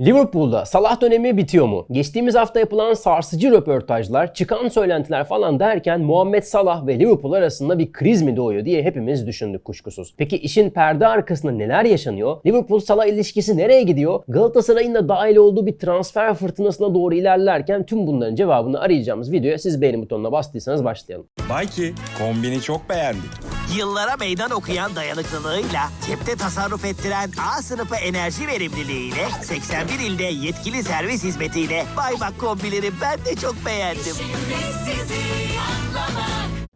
Liverpool'da Salah dönemi bitiyor mu? Geçtiğimiz hafta yapılan sarsıcı röportajlar, çıkan söylentiler falan derken Muhammed Salah ve Liverpool arasında bir kriz mi doğuyor diye hepimiz düşündük kuşkusuz. Peki işin perde arkasında neler yaşanıyor? Liverpool Salah ilişkisi nereye gidiyor? Galatasaray'ın da dahil olduğu bir transfer fırtınasına doğru ilerlerken tüm bunların cevabını arayacağımız videoya siz beğeni butonuna bastıysanız başlayalım. Bayki kombini çok beğendik. Yıllara meydan okuyan dayanıklılığıyla, cepte tasarruf ettiren A sınıfı enerji verimliliğiyle, 81 ilde yetkili servis hizmetiyle Baybak kombileri ben de çok beğendim.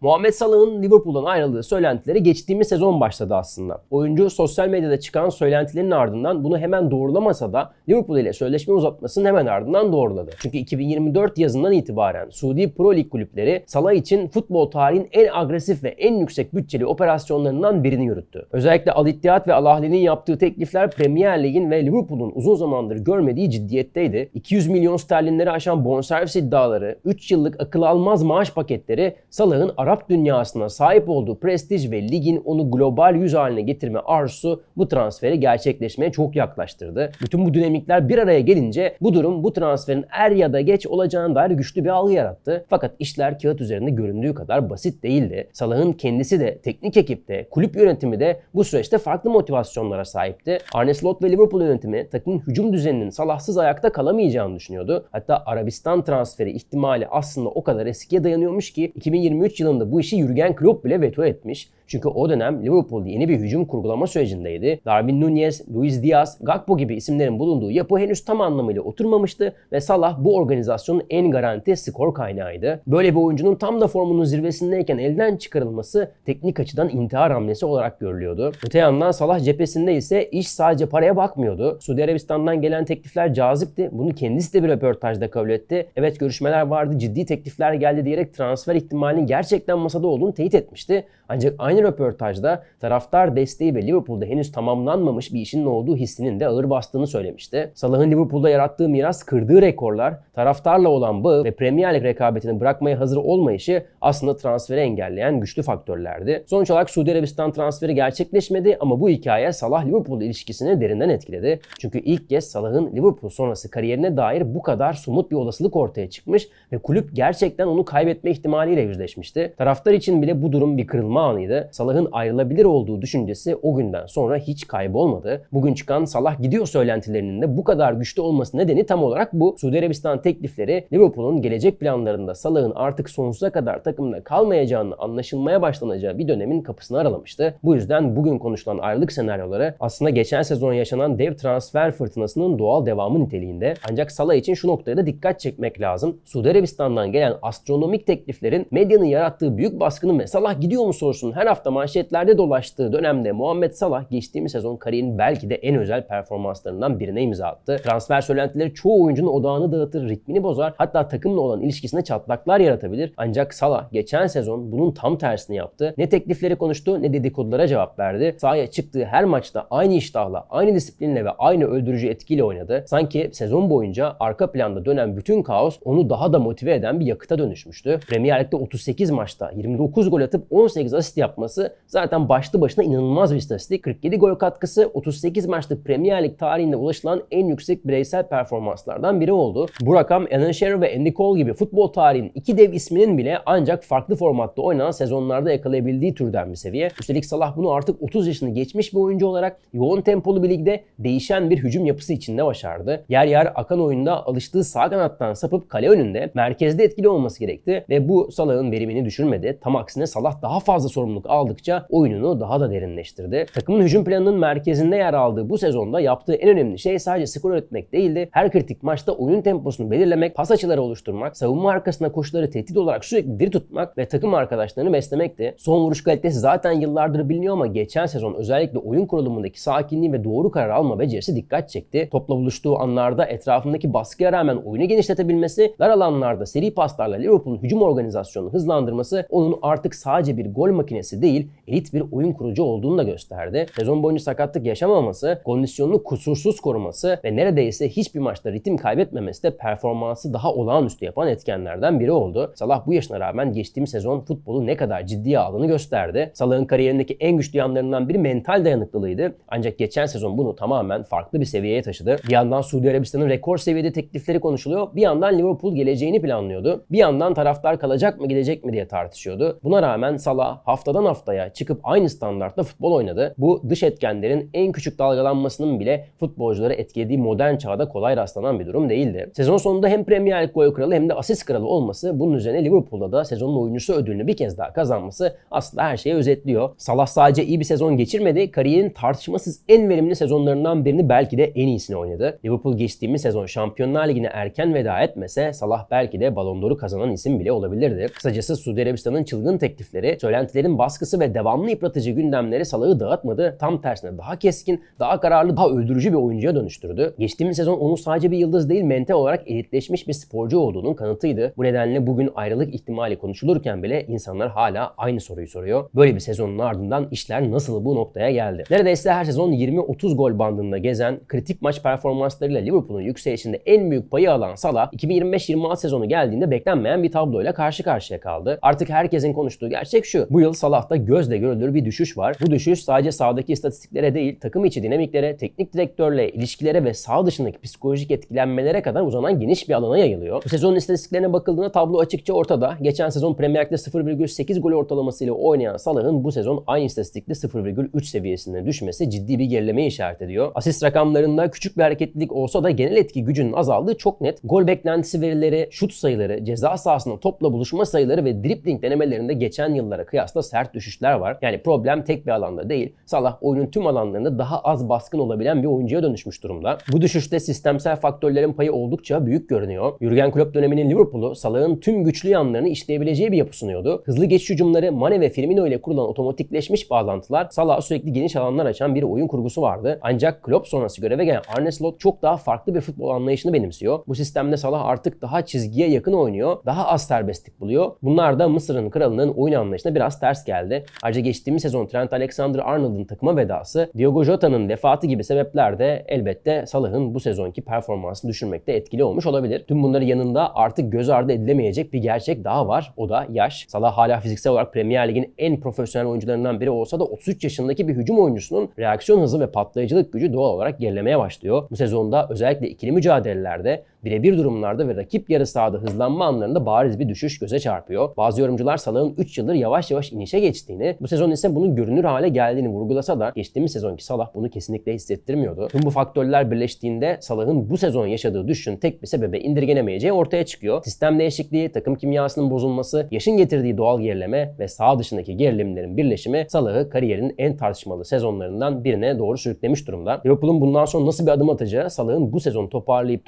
Muhammed Salah'ın Liverpool'dan ayrıldığı söylentileri geçtiğimiz sezon başladı aslında. Oyuncu sosyal medyada çıkan söylentilerin ardından bunu hemen doğrulamasa da Liverpool ile sözleşme uzatmasının hemen ardından doğruladı. Çünkü 2024 yazından itibaren Suudi Pro Lig kulüpleri Salah için futbol tarihinin en agresif ve en yüksek bütçeli operasyonlarından birini yürüttü. Özellikle Al Ittihad ve Al Ahli'nin yaptığı teklifler Premier Lig'in ve Liverpool'un uzun zamandır görmediği ciddiyetteydi. 200 milyon sterlinleri aşan bonservis iddiaları, 3 yıllık akıl almaz maaş paketleri Salah'ın Arap dünyasına sahip olduğu prestij ve ligin onu global yüz haline getirme arzusu bu transferi gerçekleşmeye çok yaklaştırdı. Bütün bu dinamikler bir araya gelince bu durum bu transferin er ya da geç olacağına dair güçlü bir algı yarattı. Fakat işler kağıt üzerinde göründüğü kadar basit değildi. Salah'ın kendisi de, teknik ekipte, kulüp yönetimi de bu süreçte farklı motivasyonlara sahipti. Arne Slot ve Liverpool yönetimi takımın hücum düzeninin Salahsız ayakta kalamayacağını düşünüyordu. Hatta Arabistan transferi ihtimali aslında o kadar eskiye dayanıyormuş ki 2023 yılında bu işi Jurgen Klopp bile veto etmiş. Çünkü o dönem Liverpool yeni bir hücum kurgulama sürecindeydi. Darwin Nunez, Luis Diaz, Gakpo gibi isimlerin bulunduğu yapı henüz tam anlamıyla oturmamıştı ve Salah bu organizasyonun en garanti skor kaynağıydı. Böyle bir oyuncunun tam da formunun zirvesindeyken elden çıkarılması teknik açıdan intihar hamlesi olarak görülüyordu. Öte yandan Salah cephesinde ise iş sadece paraya bakmıyordu. Suudi Arabistan'dan gelen teklifler cazipti. Bunu kendisi de bir röportajda kabul etti. Evet görüşmeler vardı, ciddi teklifler geldi diyerek transfer ihtimalinin gerçekten masada olduğunu teyit etmişti. Ancak aynı röportajda taraftar desteği ve Liverpool'da henüz tamamlanmamış bir işin olduğu hissinin de ağır bastığını söylemişti. Salah'ın Liverpool'da yarattığı miras kırdığı rekorlar, taraftarla olan bağı ve Premier Lig rekabetini bırakmaya hazır olmayışı aslında transferi engelleyen güçlü faktörlerdi. Sonuç olarak Suudi Arabistan transferi gerçekleşmedi ama bu hikaye Salah-Liverpool ilişkisini derinden etkiledi. Çünkü ilk kez Salah'ın Liverpool sonrası kariyerine dair bu kadar somut bir olasılık ortaya çıkmış ve kulüp gerçekten onu kaybetme ihtimaliyle yüzleşmişti. Taraftar için bile bu durum bir kırılma anıydı. Salah'ın ayrılabilir olduğu düşüncesi o günden sonra hiç kaybolmadı. Bugün çıkan Salah gidiyor söylentilerinin de bu kadar güçlü olması nedeni tam olarak bu. Suudi Arabistan teklifleri Liverpool'un gelecek planlarında Salah'ın artık sonsuza kadar takımda kalmayacağını anlaşılmaya başlanacağı bir dönemin kapısını aralamıştı. Bu yüzden bugün konuşulan ayrılık senaryoları aslında geçen sezon yaşanan dev transfer fırtınasının doğal devamı niteliğinde. Ancak Salah için şu noktaya da dikkat çekmek lazım. Suudi Arabistan'dan gelen astronomik tekliflerin medyanın yarattığı büyük baskının ve Salah gidiyor mu sorusunun her hafta manşetlerde dolaştığı dönemde Muhammed Salah geçtiğimiz sezon kariyerinin belki de en özel performanslarından birine imza attı. Transfer söylentileri çoğu oyuncunun odağını dağıtır, ritmini bozar, hatta takımla olan ilişkisine çatlaklar yaratabilir. Ancak Salah geçen sezon bunun tam tersini yaptı. Ne teklifleri konuştu ne dedikodulara cevap verdi. Sahaya çıktığı her maçta aynı iştahla, aynı disiplinle ve aynı öldürücü etkiyle oynadı. Sanki sezon boyunca arka planda dönen bütün kaos onu daha da motive eden bir yakıta dönüşmüştü. Premier Lig'de 38 maçta 29 gol atıp 18 asist yapması zaten başlı başına inanılmaz bir istatistik. 47 gol katkısı 38 maçlık Premier Lig tarihinde ulaşılan en yüksek bireysel performanslardan biri oldu. Bu rakam Alan Shearer ve Andy Cole gibi futbol tarihinin iki dev isminin bile ancak farklı formatta oynanan sezonlarda yakalayabildiği türden bir seviye. Üstelik Salah bunu artık 30 yaşını geçmiş bir oyuncu olarak yoğun tempolu bir ligde değişen bir hücum yapısı içinde başardı. Yer yer akan oyunda alıştığı sağ kanattan sapıp kale önünde merkezde etkili olması gerekti ve bu Salah'ın verimini düşürmedi. Tam aksine Salah daha fazla sorumluluk aldıkça oyununu daha da derinleştirdi. Takımın hücum planının merkezinde yer aldığı bu sezonda yaptığı en önemli şey sadece skor üretmek değildi. Her kritik maçta oyun temposunu belirlemek, pas açıları oluşturmak, savunma arkasında koşuları tehdit olarak sürekli diri tutmak ve takım arkadaşlarını beslemekti. Son vuruş kalitesi zaten yıllardır biliniyor ama geçen sezon özellikle oyun kurulumundaki sakinliği ve doğru karar alma becerisi dikkat çekti. Topla buluştuğu anlarda etrafındaki baskıya rağmen oyunu genişletebilmesi, dar alanlarda seri paslarla Liverpool'un hücum organizasyonunu hızlandırması onun artık sadece bir gol makinesi değil, elit bir oyun kurucu olduğunu da gösterdi. Sezon boyunca sakatlık yaşamaması, kondisyonunu kusursuz koruması ve neredeyse hiçbir maçta ritim kaybetmemesi de performansı daha olağanüstü yapan etkenlerden biri oldu. Salah bu yaşına rağmen geçtiğimiz sezon futbolu ne kadar ciddiye aldığını gösterdi. Salah'ın kariyerindeki en güçlü yanlarından biri mental dayanıklılığıydı. Ancak geçen sezon bunu tamamen farklı bir seviyeye taşıdı. Bir yandan Suudi Arabistan'ın rekor seviyede teklifleri konuşuluyor. Bir yandan Liverpool geleceğini planlıyordu. Bir yandan taraftar kalacak mı gidecek mi diye tartışıyordu. Buna rağmen Salah haftadan haftaya çıkıp aynı standartta futbol oynadı. Bu dış etkenlerin en küçük dalgalanmasının bile futbolcuları etkilediği modern çağda kolay rastlanan bir durum değildi. Sezon sonunda hem Premier Lig gol kralı hem de asist kralı olması bunun üzerine Liverpool'da da sezonun oyuncusu ödülünü bir kez daha kazanması aslında her şeyi özetliyor. Salah sadece iyi bir sezon geçirmedi, kariyerin tartışmasız en verimli sezonlarından birini belki de en iyisini oynadı. Liverpool geçtiğimiz sezon Şampiyonlar Ligi'ne erken veda etmese Salah belki de Ballon d'Or'u kazanan isim bile olabilirdi. Kısacası Suudi Arabistan'ın çılgın teklifleri, söylentilerin baskısı ve devamlı yıpratıcı gündemleri Salah'ı dağıtmadı. Tam tersine daha keskin, daha kararlı, daha öldürücü bir oyuncuya dönüştürdü. Geçtiğimiz sezon onu sadece bir yıldız değil mental olarak elitleşmiş bir sporcu olduğunun kanıtıydı. Bu nedenle bugün ayrılık ihtimali konuşulurken bile insanlar hala aynı soruyu soruyor. Böyle bir sezonun ardından işler nasıl bu noktaya geldi? Neredeyse her sezon 20-30 gol bandında gezen, kritik maç performanslarıyla Liverpool'un yükselişinde en büyük payı alan Salah, 2025-26 sezonu geldiğinde beklenmeyen bir tabloyla karşı karşıya kaldı. Artık herkesin konuştuğu gerçek şu. Bu yıl Salah'ta gözle görülür bir düşüş var. Bu düşüş sadece sahadaki istatistiklere değil, takım içi dinamiklere, teknik direktörle ilişkilere ve saha dışındaki psikolojik etkilenmelere kadar uzanan geniş bir alana yayılıyor. Bu sezonun istatistiklerine bakıldığında tablo açıkça ortada. Geçen sezon Premier Lig'de 0,8 gol ortalamasıyla oynayan Salah'ın bu sezon aynı istatistikte 0,3 seviyesine düşmesi ciddi bir gerileme işaret ediyor. Asist rakamlarında küçük bir hareketlilik olsa da genel etki gücünün azaldığı çok net. Gol beklentisi verileri, şut sayıları, ceza sahasında topla buluşma sayıları ve dribbling denemelerinde geçen yıllara kıyasla sert düşüşler var. Yani problem tek bir alanda değil. Salah oyunun tüm alanlarında daha az baskın olabilen bir oyuncuya dönüşmüş durumda. Bu düşüşte sistemsel faktörlerin payı oldukça büyük görünüyor. Jurgen Klopp döneminin Liverpool'u Salah'ın tüm güçlü yanlarını işleyebileceği bir yapı sunuyordu. Hızlı geçiş hücumları, Mane ve Firmino ile kurulan otomatikleşmiş bağlantılar Salah'a sürekli geniş alanlar açan bir oyun kurgusu vardı. Ancak Klopp sonrası göreve gelen Arne Slot çok daha farklı bir futbol anlayışını benimsiyor. Bu sistemde Salah artık daha çizgiye yakın oynuyor, daha az serbestlik buluyor. Bunlar da Mısır'ın kralının oyun anlayışına biraz ters geldi. Ayrıca geçtiğimiz sezon Trent Alexander-Arnold'un takıma vedası, Diogo Jota'nın vefatı gibi sebepler de elbette Salah'ın bu sezonki performansını düşürmekte etkili olmuş olabilir. Tüm bunların yanında artık göz ardı edilemeyecek bir gerçek daha var. O da yaş. Salah hala fiziksel olarak Premier Lig'in en profesyonel oyuncularından biri olsa da 33 yaşındaki bir hücum oyuncusunun reaksiyon hızı ve patlayıcılık gücü doğal olarak gerilemeye başlıyor. Bu sezonda özellikle ikili mücadelelerde birebir durumlarda ve rakip yarı sahada hızlanma anlarında bariz bir düşüş göze çarpıyor. Bazı yorumcular Salah'ın 3 yıldır yavaş yavaş inişe geçtiğini, bu sezon ise bunun görünür hale geldiğini vurgulasa da geçtiğimiz sezonki Salah bunu kesinlikle hissettirmiyordu. Tüm bu faktörler birleştiğinde Salah'ın bu sezon yaşadığı düşüşün tek bir sebebe indirgenemeyeceği ortaya çıkıyor. Sistem değişikliği, takım kimyasının bozulması, yaşın getirdiği doğal gerileme ve sağ dışındaki gerilimlerin birleşimi Salah'ı kariyerinin en tartışmalı sezonlarından birine doğru sürüklemiş durumda. Liverpool'un bundan sonra nasıl bir adım atacağı Salah'ın bu sezon toparlayıp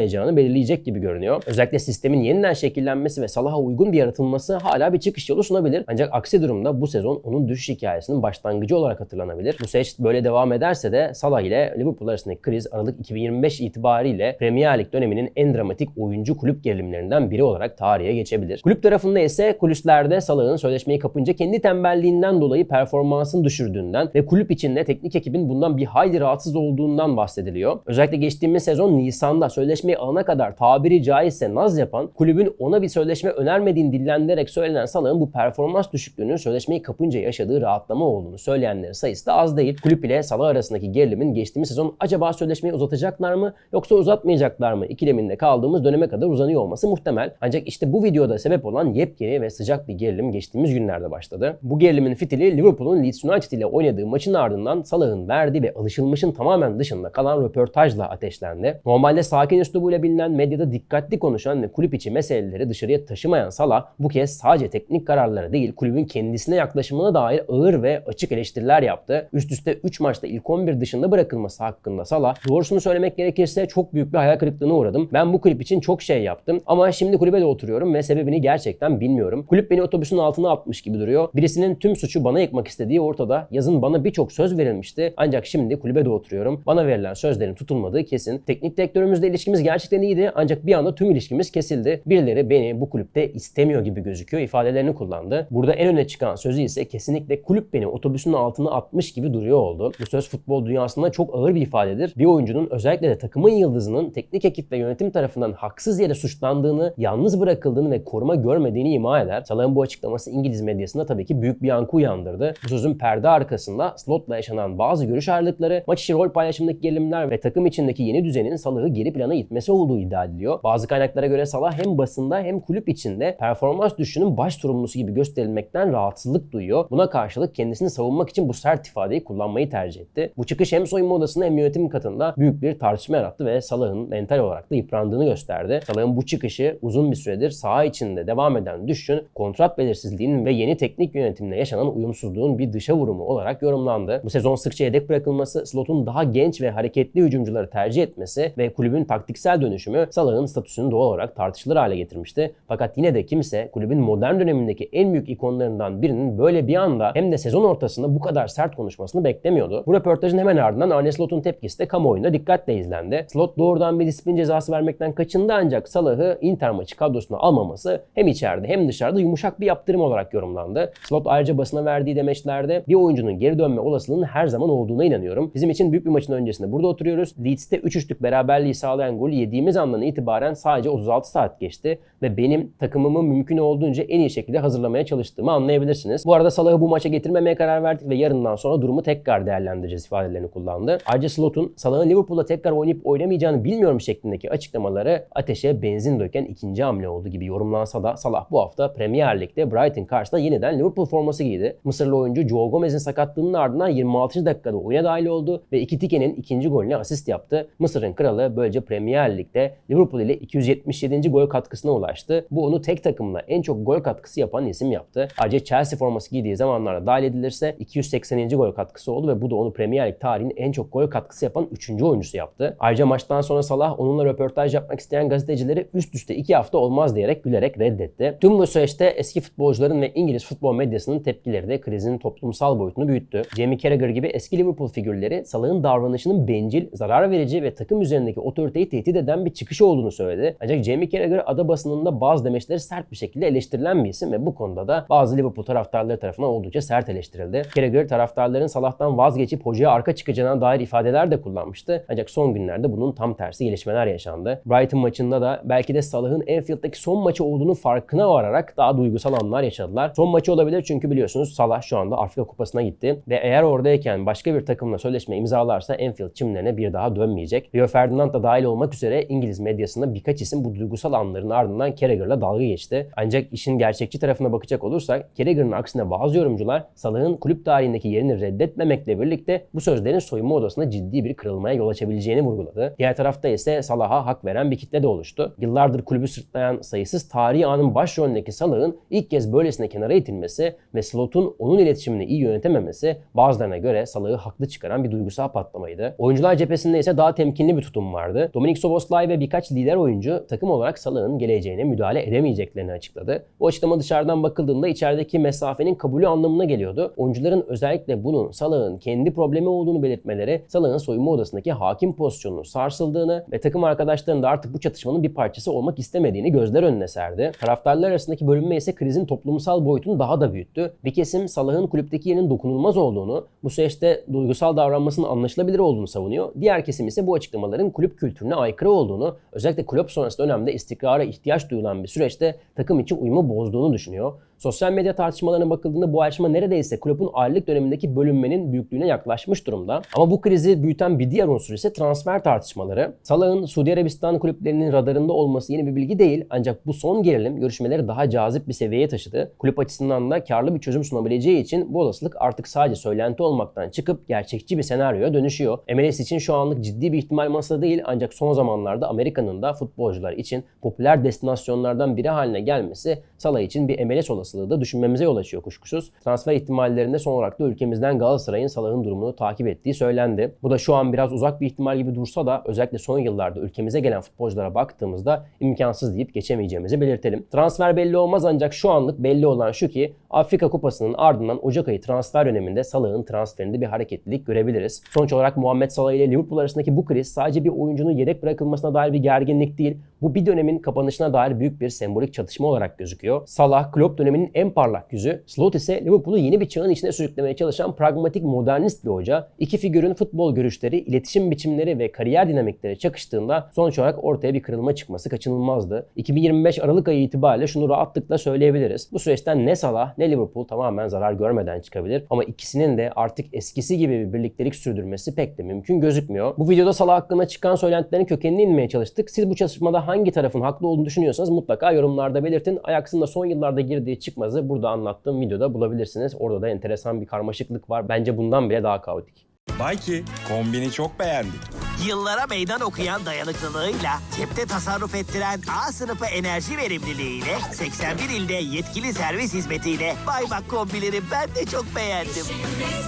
toparlayamayacağını belirleyecek gibi görünüyor. Özellikle sistemin yeniden şekillenmesi ve Salah'a uygun bir yaratılması hala bir çıkış yolu sunabilir. Ancak aksi durumda bu sezon onun düşüş hikayesinin başlangıcı olarak hatırlanabilir. Bu süreç böyle devam ederse de Salah ile Liverpool arasındaki kriz Aralık 2025 itibariyle Premier Lig döneminin en dramatik oyuncu kulüp gerilimlerinden biri olarak tarihe geçebilir. Kulüp tarafında ise kulislerde Salah'ın sözleşmeyi kapınca kendi tembelliğinden dolayı performansını düşürdüğünden ve kulüp içinde teknik ekibin bundan bir hayli rahatsız olduğundan bahsediliyor. Özellikle geçtiğimiz sezon Nisan'da sözleşmeyi alana kadar tabiri caizse naz yapan, kulübün ona bir sözleşme önermediğini dillendirerek söylenen Salah'ın bu performans düşüklüğünün sözleşmeyi kapınca yaşadığı rahatlama olduğunu söyleyenlerin sayısı da az değil. Kulüp ile Salah arasındaki gerilimin geçtiğimiz sezon acaba sözleşmeyi uzatacaklar mı yoksa uzatmayacaklar mı ikileminde kaldığımız döneme kadar uzanıyor olması muhtemel. Ancak işte bu videoda sebep olan yepyeni ve sıcak bir gerilim geçtiğimiz günlerde başladı. Bu gerilimin fitili Liverpool'un Leeds United ile oynadığı maçın ardından Salah'ın verdiği ve alışılmışın tamamen dışında kalan röportajla ateşlendi. Normalde sakin üslubuyla bilinen medyada dikkatli konuşan ve kulüp içi meseleleri dışarıya taşımayan Salah bu kez sadece teknik kararlara değil kulübün kendisine yaklaşımına dair ağır ve açık eleştiriler yaptı. Üst üste 3 maçta ilk 11 dışında bırakılması hakkında Salah doğrusunu söylemek gerekirse çok büyük bir hayal kırıklığına uğradım. Ben bu kulüp için çok şey yaptım ama şimdi kulübe de oturuyorum ve sebebini gerçekten bilmiyorum. Kulüp beni otobüsün altına atmış gibi duruyor. Birisinin tüm suçu bana yıkmak istediği ortada. Yazın bana birçok söz verilmişti ancak şimdi kulübe de oturuyorum. Bana verilen sözlerin tutulmadığı kesin. Teknik direktörümüzle ilişkimiz gerçekten iyiydi ancak bir anda tüm ilişkimiz kesildi. Birileri beni bu kulüpte istemiyor gibi gözüküyor ifadelerini kullandı. Burada en öne çıkan sözü ise kesinlikle kulüp beni otobüsün altına atmış gibi duruyor oldu. Bu söz futbol dünyasında çok ağır bir ifadedir. Bir oyuncunun özellikle de takımın yıldızının teknik ekip ve yönetim tarafından haksız yere suçlandığını, yalnız bırakıldığını ve koruma görmediğini ima eder. Salah'ın bu açıklaması İngiliz medyasında tabii ki büyük bir yankı uyandırdı. Bu sözün perde arkasında Slot'la yaşanan bazı görüş ayrılıkları, maç içi rol paylaşımındaki gerilimler ve takım içindeki yeni düzenin Salah'ı geri plana itmesi olduğu iddia ediliyor. Bazı kaynaklara göre Salah hem basında hem kulüp içinde performans düşüşünün baş sorumlusu gibi gösterilmekten rahatsızlık duyuyor. Buna karşılık kendisini savunmak için bu sert ifadeyi kullanmayı tercih etti. Bu çıkış hem soyunma odasında hem yönetim katında büyük bir tartışma yarattı ve Salah'ın mental olarak da yıprandığını gösterdi. Salah'ın bu çıkışı uzun bir süredir saha içinde devam eden düşüşün kontrat belirsizliğinin ve yeni teknik yönetimle yaşanan uyumsuzluğun bir dışa vurumu olarak yorumlandı. Bu sezon sıkça yedek bırakılması, Slot'un daha genç ve hareketli hücumcuları tercih etmesi ve kulübün taktiksel dönüşümü Salah'ın statüsünü doğal olarak tartışılır hale getirmişti. Fakat yine de kimse kulübün modern dönemindeki en büyük ikonlarından birinin böyle bir anda hem de sezon ortasında bu kadar sert konuşmasını beklemiyordu. Bu röportajın hemen ardından Arne Slot'un tepkisi de kamuoyunda dikkatle izlendi. Slot doğrudan bir disiplin cezası vermekten kaçındı ancak Salah'ı Inter maçı kadrosuna almaması hem içeride hem dışarıda yumuşak bir yaptırım olarak yorumlandı. Slot ayrıca basına verdiği demeçlerde bir oyuncunun geri dönme olasılığının her zaman olduğuna inanıyorum. Bizim için büyük bir maçın öncesinde burada oturuyoruz. Leeds'te 3-3'lük beraberliği sağlayan golü yediğimiz andan itibaren sadece 36 saat geçti ve benim takımımı mümkün olduğunca en iyi şekilde hazırlamaya çalıştığımı anlayabilirsiniz. Bu arada Salah'ı bu maça getirmemeye karar verdik ve yarından sonra durumu tekrar değerlendireceğiz ifadelerini kullandı. Ayrıca Slot'un Salah'ın Liverpool'da tekrar oynayıp oynamayacağını bilmiyorum şeklindeki açıklamaları ateşe benzin döken ikinci hamle oldu gibi yorumlansa da Salah bu hafta Premier Lig'de Brighton karşısında yeniden Liverpool forması giydi. Mısırlı oyuncu Joe Gomez'in sakatlığının ardından 26. dakikada oyuna dahil oldu ve Ekitike'nin ikinci golüne asist yaptı. Mısır'ın kralı böylece Premier Lig'de Liverpool ile 277. gol katkısına ulaştı. Bu onu tek takımla en çok gol katkısı yapan isim yaptı. Ayrıca Chelsea forması giydiği zamanlarda dahil edilirse 280. gol katkısı oldu ve bu da onu Premier Lig tarihinin en çok gol katkısı yapan 3. oyuncusu yaptı. Ayrıca maçtan sonra Salah onunla röportaj yapmak isteyen gazetecileri üst üste 2 hafta olmaz diyerek gülerek reddetti. Tüm bu süreçte eski futbolcuların ve İngiliz futbol medyasının tepkileri de krizin toplumsal boyutunu büyüttü. Jamie Carragher gibi eski Liverpool figürleri Salah'ın davranışının bencil, zarar verici ve takım üzerindeki otoriteyi tehdit eden bir çıkış olduğunu söyledi. Ancak Jamie Carragher ada basınında bazı demeçleri sert bir şekilde eleştirilen bir isim ve bu konuda da bazı Liverpool taraftarları tarafından oldukça sert eleştirildi. Carragher taraftarların Salah'tan vazgeçip hocaya arka çıkacağına dair ifadeler de kullanmıştı. Ancak son günlerde bunun tam tersi gelişmeler yaşandı. Brighton maçında da belki de Salah'ın Anfield'daki son maçı olduğunu farkına vararak daha duygusal anlar yaşadılar. Son maçı olabilir çünkü biliyorsunuz Salah şu anda Afrika Kupası'na gitti ve eğer oradayken başka bir takımla sözleşme imzalarsa Anfield çimlerine bir daha dönmeyecek. Rio Ferdinand da dahil olmak üzere İngiliz medyasında birkaç isim bu duygusal anların ardından Carragher'la dalga geçti. Ancak işin gerçekçi tarafına bakacak olursak Carragher'ın aksine bazı yorumcular Salah'ın kulüp tarihindeki yerini reddetmemekle birlikte bu sözlerin soyunma odasında ciddi bir kırılmaya yol açabileceğini vurguladı. Diğer tarafta ise Salah'a hak veren bir kitle de oluştu. Yıllardır kulübü sırtlayan sayısız tarihi anın başrolündeki Salah'ın ilk kez böylesine kenara itilmesi ve Slot'un onun iletişimini iyi yönetememesi bazılarına göre Salah'ı haklı çıkaran bir duygusal patlamaydı. Oyuncular cephesinde ise daha temkinli bir tutum vardı. Dominik Soboslay ve birkaç lider oyuncu takım olarak Salah'ın geleceğine müdahale edemeyeceklerini açıkladı. Bu açıklama dışarıdan bakıldığında içerideki mesafenin kabulü anlamına geliyordu. Oyuncuların özellikle bunun Salah'ın kendi problemi olduğunu belirtmeleri Salah'ın soyunma odasındaki hakim pozisyonunun sarsıldığını ve takım arkadaşlarının da artık bu çatışmanın bir parçası olmak istemediğini gözler önüne serdi. Taraftarlar arasındaki bölünme ise krizin toplumsal boyutunu daha da büyüttü. Bir kesim Salah'ın kulüpteki yerinin dokunulmaz olduğunu, bu süreçte duygusal davranmasının anlaşılabilir olduğunu savunuyor. Diğer kesim ise bu açıklamaların kulüp kültürüne aykırı olduğunu, özellikle kulüp sonrası dönemde istikrara ihtiyaç duyulan bir süreçte takım için uyumu bozduğunu düşünüyor. Sosyal medya tartışmalarına bakıldığında bu ayrışma neredeyse kulübün aylık dönemindeki bölünmenin büyüklüğüne yaklaşmış durumda. Ama bu krizi büyüten bir diğer unsur ise transfer tartışmaları. Salah'ın Suudi Arabistan kulüplerinin radarında olması yeni bir bilgi değil ancak bu son gerilim görüşmeleri daha cazip bir seviyeye taşıdı. Kulüp açısından da karlı bir çözüm sunabileceği için bu olasılık artık sadece söylenti olmaktan çıkıp gerçekçi bir senaryoya dönüşüyor. MLS için şu anlık ciddi bir ihtimal masada değil ancak son zamanlarda Amerika'nın da futbolcular için popüler destinasyonlardan biri haline gelmesi Salah için bir MLS olasılığı da düşünmemize yol açıyor kuşkusuz. Transfer ihtimallerinde son olarak da ülkemizden Galatasaray'ın Salah'ın durumunu takip ettiği söylendi. Bu da şu an biraz uzak bir ihtimal gibi dursa da özellikle son yıllarda ülkemize gelen futbolculara baktığımızda imkansız deyip geçemeyeceğimizi belirtelim. Transfer belli olmaz ancak şu anlık belli olan şu ki Afrika Kupası'nın ardından Ocak ayı transfer döneminde Salah'ın transferinde bir hareketlilik görebiliriz. Sonuç olarak Muhammed Salah ile Liverpool arasındaki bu kriz sadece bir oyuncunun yedek bırakılmasına dair bir gerginlik değil, Bu bir dönemin kapanışına dair büyük bir sembolik çatışma olarak gözüküyor. Salah, Klopp döneminin en parlak yüzü. Slot ise Liverpool'u yeni bir çağın içine sürüklemeye çalışan pragmatik modernist bir hoca. İki figürün futbol görüşleri, iletişim biçimleri ve kariyer dinamikleri çakıştığında sonuç olarak ortaya bir kırılma çıkması kaçınılmazdı. 2025 Aralık ayı itibariyle şunu rahatlıkla söyleyebiliriz. Bu süreçten ne Salah ne Liverpool tamamen zarar görmeden çıkabilir. Ama ikisinin de artık eskisi gibi bir birliktelik sürdürmesi pek de mümkün gözükmüyor. Bu videoda Salah hakkında çıkan söylentilerin kökenine inmeye çalıştık. Siz bu çalışmada hangi tarafın haklı olduğunu düşünüyorsanız mutlaka yorumlarda belirtin. Ajax'ın da son yıllarda girdiği çıkmazı burada anlattığım videoda bulabilirsiniz. Orada da enteresan bir karmaşıklık var. Bence bundan bile daha kaotik. Bayki kombini çok beğendik. Yıllara meydan okuyan dayanıklılığıyla, cepte tasarruf ettiren A sınıfı enerji verimliliğiyle, 81 ilde yetkili servis hizmetiyle Baybak kombileri ben de çok beğendim.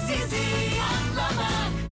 Sizi